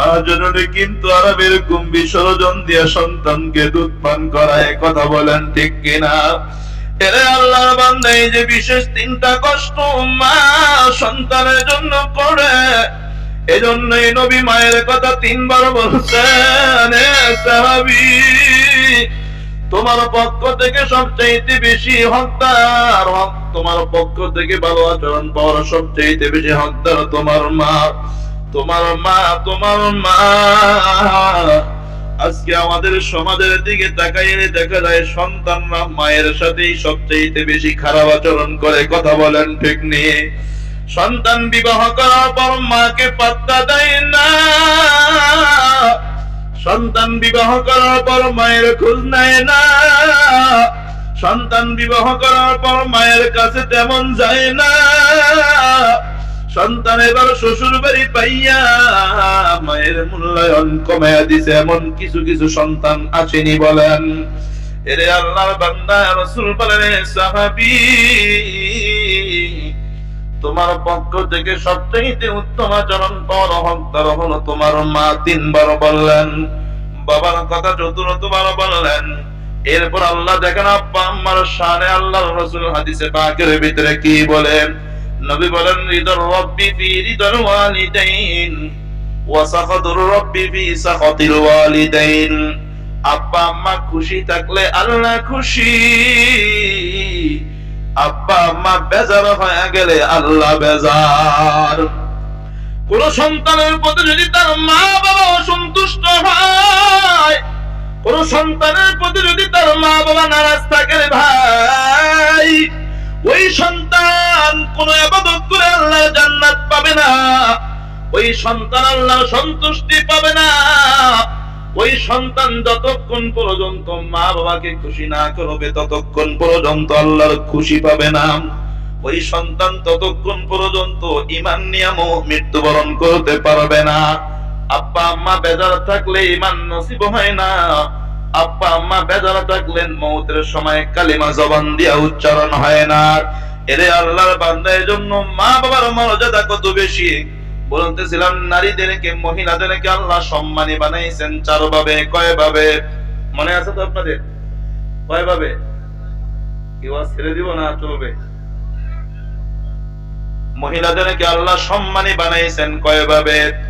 মা জননী কিন্তু আরবের কুম্ভি ষড়জন দিয়া সন্তানকে দুধ পান করায় কথা বলেন ঠিক কিনা? এরে আল্লাহর যে বিশেষ তিনটা কষ্ট মা সন্তানের জন্য করে নবী মায়ের কথা তিনবার বলছেন তোমার পক্ষ থেকে সবচাইতে বেশি হকদার তোমার পক্ষ থেকে ভালো আচরণ পাওয়ার সবচাইতে বেশি হকদার তোমার মা। তোমার মা তোমার মা। আজকে আমাদের সমাজের দিকে তাকাইলে দেখা যায়, সন্তানরা মায়ের সাথেই সবচাইতে বেশি খারাপ আচরণ করে, কথা বলেন ঠিক নিয়ে সন্তান বিবাহ করার পর মাকে পাত্তা দেয় না। সন্তান বিবাহ করার পর মায়ের খোঁজ নেয় না। সন্তান বিবাহ করার পর মায়ের কাছে তেমন যায় না। সন্তান শ্বশুর বাড়ি পাইয়া মায়ের মূল্যায়ন কমাইয়া দিছে, এমন কিছু কিছু সন্তান বলেন। এরে আল্লাহর বান্দা রসুল বলেন, "এ সাহাবী, তোমার পক্ষ থেকে সবচেয়ে উত্তম আচরণ পাওয়ার হকদার হলো তোমার মা তিনবার বললেন। বাবার কথা চতুর্থবার বললেন। এরপর আল্লাহ দেখেন, আব্বা আম্মার শানে আল্লাহ রসুল হাদিসে পাকের ভিতরে কি বলেন নবী বলেন, রিদর রব্বি ফি ওয়ালিদাইন ওয়া রব্বি সাখাতিল ওয়ালিদাইন। আব্বা আম্মা খুশি থাকলে আল্লাহ খুশি। আব্বা আম্মা বেজার হয়ে গেলে আল্লাহ বেজার। কোন সন্তানের প্রতি যদি তার মা বাবা অসন্তুষ্ট হয়, কোন সন্তানের প্রতি যদি তার মা বাবা নারাজ থাকে ভাই, ওই সন্তান কোন আবাদত করে আল্লাহ জান্নাত পাবে না। ওই সন্তান আল্লাহ সন্তুষ্টি পাবে না। ওই সন্তান যতক্ষণ পর্যন্ত মা বাবাকে খুশি না করবে, ততক্ষণ পর্যন্ত আল্লাহর খুশি পাবে না। ওই সন্তান ততক্ষণ পর্যন্ত ইমান নিয়ামও মৃত্যুবরণ করতে পারবে না। আব্বা, আম্মা বেজার থাকলে ইমান নসিব হয় না। আব্বা, আম্মা বেজার থাকলেন মৌতের সময় কালিমা জবান দিয়া উচ্চারণ হয় না। এরে আল্লাহর বান্দা জন্য মা বাবার মর্যাদা কত বেশি? বলতেছিলাম, নারীদেরকে, মহিলাদেরকে আল্লাহ সম্মানী বানাইছেন চার ভাবে কয় ভাবে মনে আছে তো আপনাদের? কয় ভাবে কেউ আর ছেড়ে দিব না, চলবে? মহিলাদেরকে আল্লাহ সম্মানী বানাইছেন কয় ভাবে